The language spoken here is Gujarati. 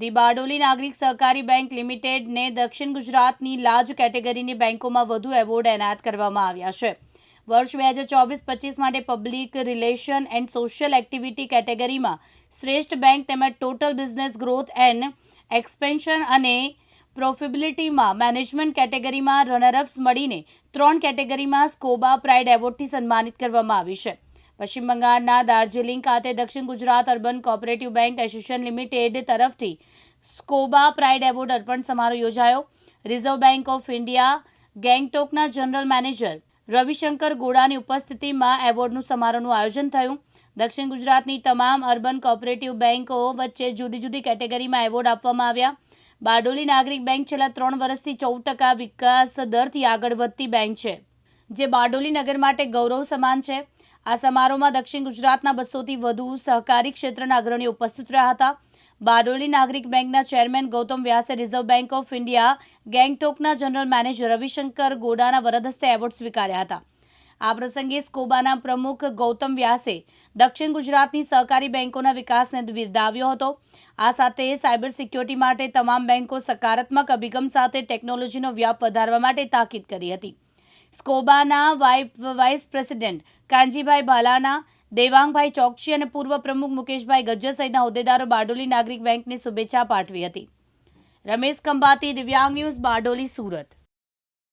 ધી બારડોલી નાગરિક સહકારી બેંક લિમિટેડને દક્ષિણ ગુજરાતની લાર્જ કેટેગરીની બેંકોમાં વધુ એવોર્ડ એનાયત કરવામાં આવ્યા છે. વર્ષ બે હજાર ચોવીસ પચીસ માટે public relation and social activity કેટેગરીમાં શ્રેષ્ઠ બેંક તેમજ total business growth and expansion અને પ્રોફિબિલિટીમાં મેનેજમેન્ટ કેટેગરીમાં રનરઅપ્સ મળીને ત્રણ કેટેગરીમાં સ્કોબા પ્રાઇડ એવોર્ડથી સન્માનિત કરવામાં આવી છે. પશ્ચિમ બંગાળના દાર્જિલિંગ ખાતે દક્ષિણ Gujarat urban cooperative bank association limited તરફથી સ્કોબા પ્રાઇડ એવોર્ડ અર્પણ સમારોહ યોજાયો. રિઝર્વ બેંક ઓફ ઇન્ડિયા, ગેંગટોકના જનરલ મેનેજર રવિશંકર ગોડાની ઉપસ્થિતિમાં એવોર્ડનું સમારોહનું આયોજન થયું. દક્ષિણ ગુજરાતની તમામ અર્બન કોઓપરેટિવ બેંકો વચ્ચે જુદી જુદી કેટેગરીમાં એવોર્ડ આપવામાં આવ્યા. બારડોલી નાગરિક બેંક છેલ્લા ત્રણ વર્ષથી ચૌદ ટકા વિકાસ દરથી આગળ વધતી બેંક છે, જે બારડોલી નગર માટે ગૌરવ સમાન છે. આ સમારોહમાં દક્ષિણ ગુજરાતના બસોથી વધુ સહકારી ક્ષેત્રના અગ્રણીઓ ઉપસ્થિત રહ્યા હતા. બારડોલી નાગરિક બેંકના ચેરમેન ગૌતમ વ્યાસે રિઝર્વ બેંક ઓફ ઇન્ડિયા ગેંગટોકના જનરલ મેનેજર રવિશંકર ગોડાના વરદ હસ્તે એવોર્ડ સ્વીકાર્યા હતા. આ પ્રસંગે સ્કોબાના પ્રમુખ ગૌતમ વ્યાસે દક્ષિણ ગુજરાતની સહકારી બેંકોના વિકાસને બિરદાવ્યો હતો. આ સાથે સાયબર સિક્યોરિટી માટે તમામ બેંકો સકારાત્મક અભિગમ સાથે ટેકનોલોજીનો વ્યાપ વધારવા માટે તાકીદ કરી હતી. સ્કોબાના વાઇ- વાઇસ પ્રેસિડેન્ટ કાંજીભાઈ ભાલાના દેવાંગભાઈ ચોકસી અને પૂર્વ પ્રમુખ મુકેશભાઈ ગજ્જર સહિતના હોદ્દેદારો બારડોલી નાગરિક બેંકને શુભેચ્છા પાઠવી હતી. રમેશ ખંભાતી, દિવ્યાંગ ન્યૂઝ, બારડોલી, સુરત.